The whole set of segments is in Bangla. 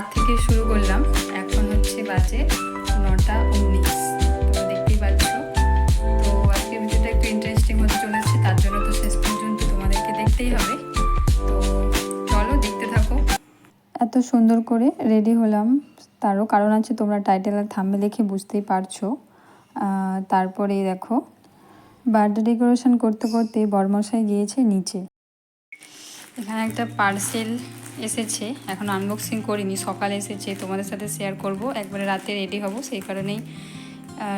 রাত থেকে শুরু করলাম। এখন হচ্ছে বাজে নটা উনিশ। তো দেখতেই পাচ্ছ। তো আজকে ভিডিওটা একটু ইন্টারেস্টিং হতে চলেছে, তার জন্য তো শেষ পর্যন্ত তোমাদেরকে দেখতেই হবে। তো চলো দেখতে থাকো। এত সুন্দর করে রেডি হলাম তারও কারণ আছে, তোমরা টাইটেল আর থাম্বে দেখে বুঝতেই পারছ। তারপরে দেখো বার্থডে ডেকোরেশন করতে করতে বরমশাই গিয়েছে নিচে। এখানে একটা পার্সেল এসেছে, এখন আনবক্সিং করিনি, সকালে এসেছে, তোমাদের সাথে শেয়ার করব, একবারে রাতে রেডি হব, সেই কারণেই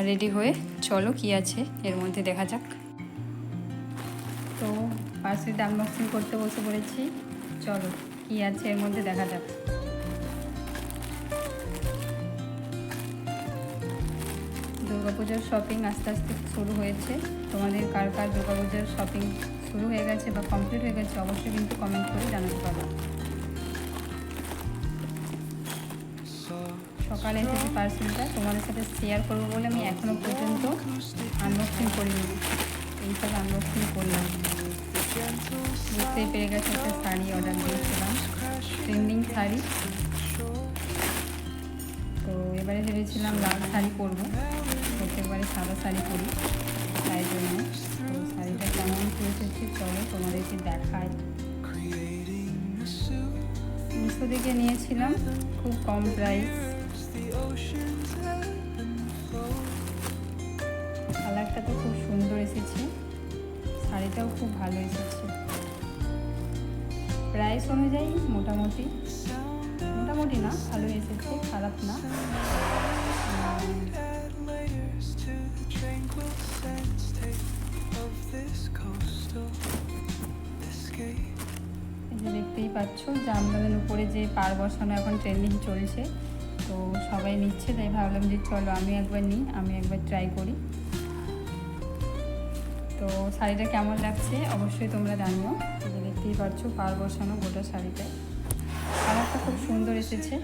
রেডি হয়ে চলো কি আছে, এর মধ্যে দেখা যাক। তো পার্সেলটা আনবক্সিং করতে বসে পড়েছি, চলো কি আছে এর মধ্যে দেখা যাক। দুর্গাপূজার শপিং আস্তে আস্তে শুরু হয়েছে, তোমাদের কার কার দুর্গাপূজার শপিং শুরু হয়ে গেছে বা কমপ্লিট হয়ে গেছে, অবশ্যই কিন্তু কমেন্ট করে জানাতে পারো। সকালে এসেছে পার্সেলটা। তোমাদের সাথে শেয়ার করব বলে আমি এখনও পর্যন্ত আনবক্সিং করিনি। এইসব আনবক্সিং করলাম। বুঝতেই পেরে গেছে, একটা শাড়ি অর্ডার দিয়েছিলাম ট্রেন্ডিং শাড়ি। তো এবারে ভেবেছিলাম লাল শাড়ি পরবো। প্রত্যেকবারে সাদা শাড়ি পরি, তাই জন্য। শাড়িটা কেমন এসেছে চলো তোমাদেরকে দেখাই। মিশো থেকে নিয়েছিলাম, খুব কম প্রাইস কালারটা তো খুব সুন্দর এসেছে। শাড়িটাও খুব ভালো এসেছে। প্রাইস অনুযায়ী মোটামুটি মোটামুটি না ভালো এসেছে, খারাপ না। দেখতেই পাচ্ছ, জামদানের উপরে যে পার বসানো এখন ট্রেন্ডিং চলছে তো সবাই নিচ্ছে, তাই ভাবলাম যে চলো আমি একবার নিই, আমি একবার ট্রাই করি। তো শাড়িটা কেমন লাগছে অবশ্যই তোমরা জানিও। দেখতেই পাচ্ছ পার বসানো গোটা শাড়িটা। কালারটা খুব সুন্দর এসেছে।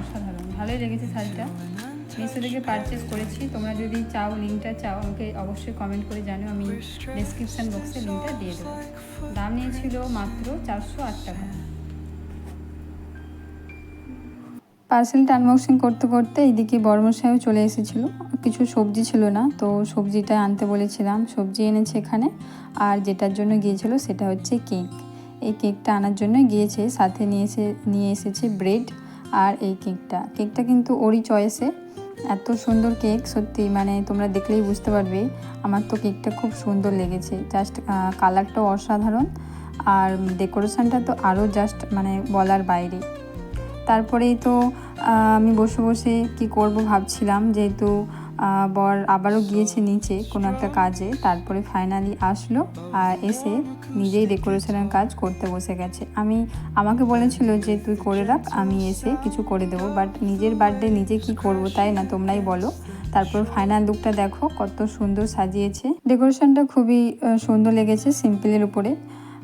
অসাধারণ, ভালোই লেগেছে শাড়িটা। মিশো থেকে পারচেস করেছি। তোমরা যদি চাও, লিঙ্কটা চাও, আমাকে অবশ্যই কমেন্ট করে জানো আমি ডেসক্রিপশান বক্সে লিঙ্কটা দিয়ে দেবো। দাম নিয়েছিল মাত্র চারশো আট টাকা। পার্সেলটা আনবক্সিং করতে করতে এইদিকে বর্মশাইও চলে এসেছিল। কিছু সবজি ছিল না, তো সবজিটা আনতে বলেছিলাম। সবজি এনেছে এখানে, আর যেটার জন্য গিয়েছিল সেটা হচ্ছে কেক। এই কেকটা আনার জন্য গিয়েছে, সাথে নিয়ে এসে, নিয়ে এসেছে ব্রেড আর এই কেকটা। কেকটা কিন্তু ওরই চয়েসে। এত সুন্দর কেক, সত্যি মানে তোমরা দেখলেই বুঝতে পারবে। আমার তো কেকটা খুব সুন্দর লেগেছে। জাস্ট কালারটাও অসাধারণ। আর ডেকোরেশনটা তো আরও জাস্ট মানে বলার বাইরে। তারপরেই তো আমি বসে বসে কি করব ভাবছিলাম, যেহেতু বর আবারও গিয়েছে নিচে কোনো একটা কাজে, তারপরে ফাইনালি আসলো আর এসে নিজেই ডেকোরেশনের কাজ করতে বসে গেছে। আমি, আমাকে বলেছিল যে, তুই করে রাখ, আমি এসে কিছু করে দেবো। বাট নিজের বার্থডে নিজে কি করব তাই না তোমরাই বলো। তারপর ফাইনাল লুকটা দেখো, কত সুন্দর সাজিয়েছে। ডেকোরেশনটা খুবই সুন্দর লেগেছে সিম্পলের উপরে।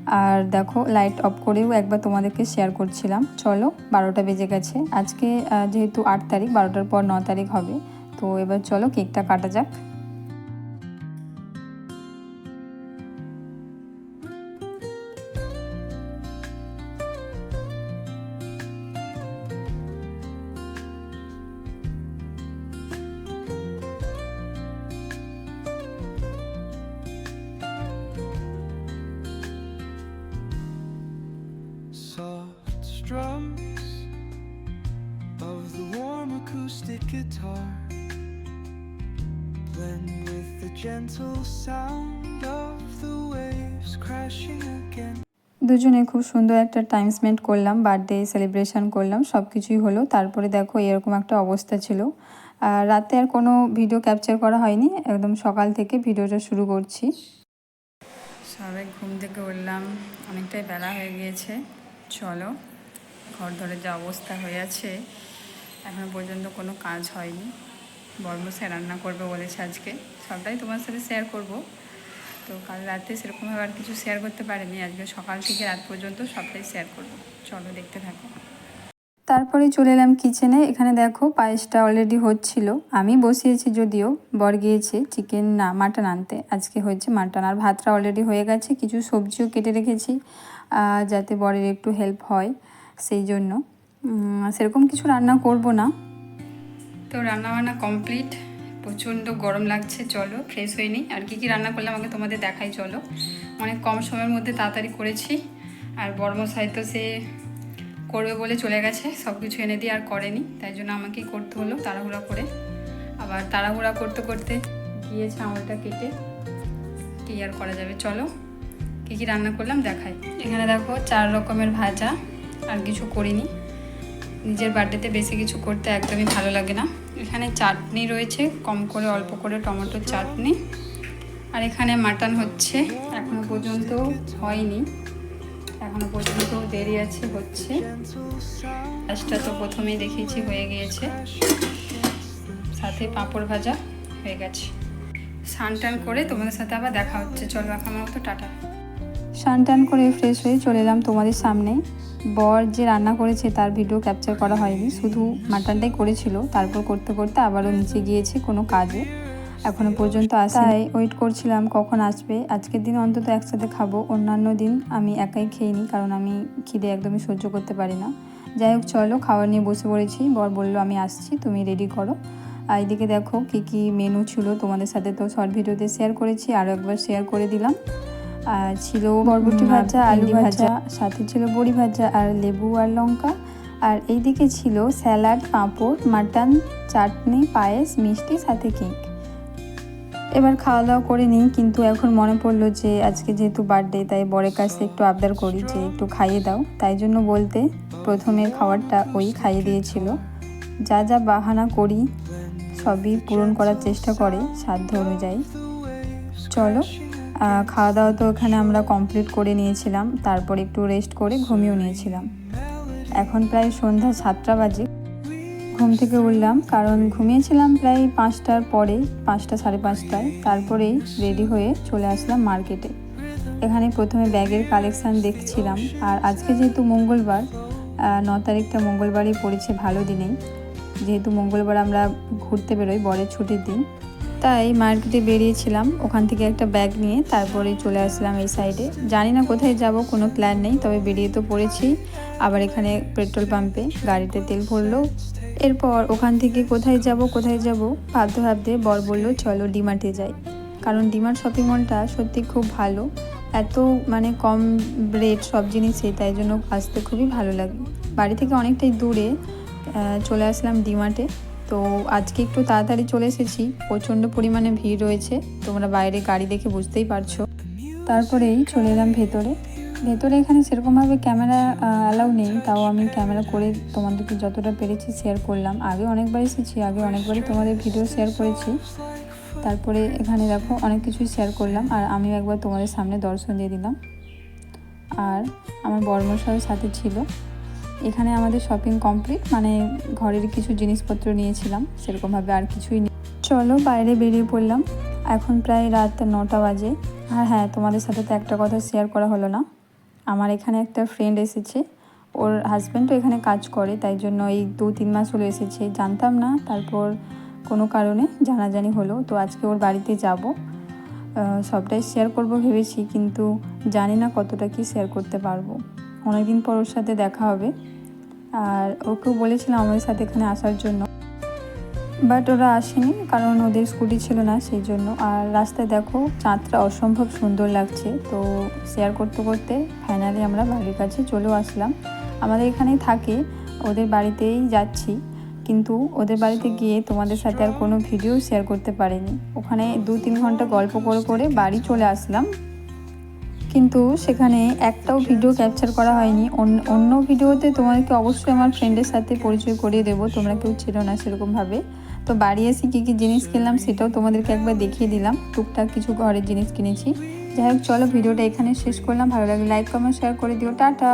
আর দেখো লাইট অফ করেও একবার তোমাদেরকে শেয়ার করছিলাম। চলো, বারোটা বেজে গেছে। আজকে যেহেতু আট তারিখ, বারোটার পর ন তারিখ হবে। তো এবার চলো কেকটা কাটা যাক। Strums of the warm acoustic guitar blend with the gentle sound of the waves crashing again. দুজনে খুব সুন্দর একটা টাইম স্পেন্ড করলাম বার্থডে সেলিব্রেশন করলাম সব কিছুই হলো। তারপরে দেখো এরকম একটা অবস্থা ছিল। আর রাতে আর কোনো ভিডিও ক্যাপচার করা হয়নি একদম সকাল থেকে ভিডিওটা শুরু করছি। সবে ঘুম থেকে উঠলাম অনেকটাই বেলা হয়ে গিয়েছে। চলো ঘর ধরে যা অবস্থা হয়ে আছে, এখনও পর্যন্ত কোনো কাজ হয়নি। বর্মসে রান্না করবে বলেছে আজকে। সবটাই তোমার সাথে শেয়ার করব। তো কাল রাতে সেরকমভাবে আর কিছু শেয়ার করতে পারিনি। আজকে সকাল থেকে রাত পর্যন্ত সবটাই শেয়ার করব। চলো দেখতে থাকো। তারপরে চলে এলাম কিচেনে এখানে দেখো পায়েসটা অলরেডি হচ্ছিল। আমি বসিয়েছি যদিও, বর গিয়েছে চিকেন না মাটন আনতে। আজকে হয়েছে মাটন আর ভাতটা অলরেডি হয়ে গেছে। কিছু সবজিও কেটে রেখেছি যাতে বরের একটু হেল্প হয়। সেই জন্য। সেরকম কিছু রান্না করব না। তো রান্না বান্না কমপ্লিট। প্রচণ্ড গরম লাগছে, চলো ফ্রেশ হয়ে নিই। আর কী কী রান্না করলাম আমাকে তোমাদের দেখাই, চলো। অনেক কম সময়ের মধ্যে তাড়াতাড়ি করেছি। আর বর্মশাই তো সে করবে বলে চলে গেছে সব কিছু এনে দিয়ে আর করেনি। তাই জন্য আমাকেই করতে হলো তাড়াহুড়া করে। আবার তাড়াহুড়া করতে করতে গিয়েছে আঙুলটা কেটে। কী আর করা যাবে, চলো। কী কী রান্না করলাম দেখাই। এখানে দেখো চার রকমের ভাজা। আর কিছু করিনি। নিজের বার্থডেতে বেশি কিছু করতে একদমই ভালো লাগে না। এখানে চাটনি রয়েছে, কম করে অল্প করে টমেটোর চাটনি। আর এখানে মাটন হচ্ছে, এখনও পর্যন্ত হয়নি। এখনও পর্যন্ত দেরি আছে, হচ্ছে। কাজটা তো প্রথমেই দেখিয়েছি, হয়ে গিয়েছে। সাথে পাঁপড় ভাজা হয়ে গেছে। স্নান টান করে তোমাদের সাথে আবার দেখা হচ্ছে। চলো এখন মতো, টাটা। স্নান টান করে ফ্রেশ হয়ে চলে এলাম তোমাদের সামনে। বর যে রান্না করেছে তার ভিডিও ক্যাপচার করা হয়নি। শুধু মাটনটাই করেছিল। তারপর করতে করতে আবারও নিচে গিয়েছে কোনো কাজে। এখনও পর্যন্ত আসে তাই ওয়েট করছিলাম কখন আসবে। আজকের দিন অন্তত একসাথে খাব। অন্যান্য দিন আমি একাই খেয়ে নিই কারণ আমি খিদে একদমই সহ্য করতে পারি না। যাই হোক, চলো খাবার নিয়ে বসে পড়েছি। বর বলল, আমি আসছি, তুমি রেডি করো। আর এদিকে দেখো, কি কি মেনু ছিল তোমাদের সাথে তো শর্ট ভিডিওতে শেয়ার করেছি। আরও একবার শেয়ার করে দিলাম। আর ছিল বরবটি ভাজা আলু ভাজা সাথে ছিল বড়ি ভাজা আর লেবু আর লঙ্কা। আর এইদিকে ছিল স্যালাড পাঁপড় মাটন চাটনি পায়েস মিষ্টি সাথে কেক। এবার খাওয়া দাওয়া করে নিই কিন্তু এখন মনে পড়ল যে আজকে যেহেতু বার্থডে তাই বরের কাছে একটু আবদার করি যে একটু খাইয়ে দাও। তাই জন্য বলতে প্রথমে খাবারটা ওই খাইয়ে দিয়েছিল। যা যা বাহানা করি সবই পূরণ করার চেষ্টা করে সাধ্য অনুযায়ী। চলো খাওয়া দাওয়া তো এখানে আমরা কমপ্লিট করে নিয়েছিলাম। তারপর একটু রেস্ট করে ঘুমিয়েও নিয়েছিলাম। এখন প্রায় সন্ধ্যা সাতটা বাজে। ঘুম থেকে উঠলাম, কারণ ঘুমিয়েছিলাম প্রায় পাঁচটার পরে পাঁচটা সাড়ে পাঁচটায়। তারপরেই রেডি হয়ে চলে আসলাম মার্কেটে এখানে প্রথমে ব্যাগের কালেকশান দেখছিলাম। আর আজকে যেহেতু মঙ্গলবার ন তারিখটা মঙ্গলবারই পড়েছে, ভালো দিনেই। যেহেতু মঙ্গলবার আমরা ঘুরতে বেরোই, বরের ছুটির দিন। তাই মার্কেটে বেরিয়েছিলাম, ওখান থেকে একটা ব্যাগ নিয়ে তারপরে চলে আসলাম এই সাইডে জানি না কোথায় যাব, কোনো প্ল্যান নেই, তবে বেরিয়ে তো পড়েছি। আবার এখানে পেট্রোল পাম্পে গাড়িতে তেল ভরলো। এরপর ওখান থেকে কোথায় যাব কোথায় যাব, ভাবতে ভাবতে বর বলল, চলো ডিমার্টে যাই। কারণ ডিমার্ট শপিং মলটা সত্যি খুব ভালো। এত মানে কম রেট সব জিনিসে, তাই জন্য আসতে খুবই ভালো লাগে। বাড়ি থেকে অনেকটাই দূরে চলে আসলাম ডিমার্টে তো আজকে একটু তাড়াতাড়ি চলে এসেছি। প্রচণ্ড পরিমাণে ভিড় রয়েছে। তোমরা বাইরে গাড়ি দেখে বুঝতেই পারছ। তারপরেই চলে এলাম ভেতরে। ভেতরে এখানে সেরকমভাবে ক্যামেরা অ্যালাউ নেই। তাও আমি ক্যামেরা করে তোমাদেরকে যতটা পেরেছি শেয়ার করলাম। আগে অনেকবার এসেছি, আগে অনেকবারই তোমাদের ভিডিও শেয়ার করেছি। তারপরে এখানে দেখো অনেক কিছুই শেয়ার করলাম। আর আমিও একবার তোমাদের সামনে দর্শন দিয়ে দিলাম। আর আমার বর্মশাও সাথে ছিল। এখানে আমাদের শপিং কমপ্লিট মানে ঘরের কিছু জিনিসপত্র নিয়েছিলাম, সেরকমভাবে আর কিছুই নেই। চলো বাইরে বেরিয়ে পড়লাম, এখন প্রায় রাত নটা বাজে। আর হ্যাঁ তোমাদের সাথে তো একটা কথা শেয়ার করা হলো না। আমার এখানে একটা ফ্রেন্ড এসেছে, ওর হাজব্যান্ডও এখানে কাজ করে, তাই জন্য এই দু তিন মাস হলো এসেছে। জানতাম না, তারপর কোনো কারণে জানাজানি হলো, তো আজকে ওর বাড়িতে যাব। সবটাই শেয়ার করব ভেবেছি, কিন্তু জানি না কতটা কি শেয়ার করতে পারব। অনেকদিন পর ওর সাথে দেখা হবে। আর ওকেও বলেছিলাম আমাদের সাথে এখানে আসার জন্য। বাট ওরা আসেনি কারণ ওদের স্কুটি ছিল না সেই জন্য। আর রাস্তায় দেখো, চাঁদটা অসম্ভব সুন্দর লাগছে। তো শেয়ার করতে করতে ফাইনালি আমরা বাড়ির কাছে চলেও আসলাম। আমাদের এখানেই থাকে, ওদের বাড়িতেই যাচ্ছি। কিন্তু ওদের বাড়িতে গিয়ে তোমাদের সাথে আর কোনো ভিডিও শেয়ার করতে পারিনি। ওখানে দু তিন ঘণ্টা গল্প করে করে বাড়ি চলে আসলাম। কিন্তু সেখানে একটাও ভিডিও ক্যাপচার করা হয়নি। অন্য ভিডিওতে তোমাদেরকে অবশ্যই আমার ফ্রেন্ডের সাথে পরিচয় করিয়ে দেবো। তোমরা কেউ ছিল না সেরকমভাবে। তো বাড়ি এসে কী কী জিনিস কিনলাম সেটাও তোমাদেরকে একবার দেখিয়ে দিলাম। টুকটাক কিছু ঘরের জিনিস কিনেছি। যাই হোক, চলো ভিডিওটা এখানে শেষ করলাম। ভালো লাগলে লাইক কমেন্ট শেয়ার করে দিও। টাটা!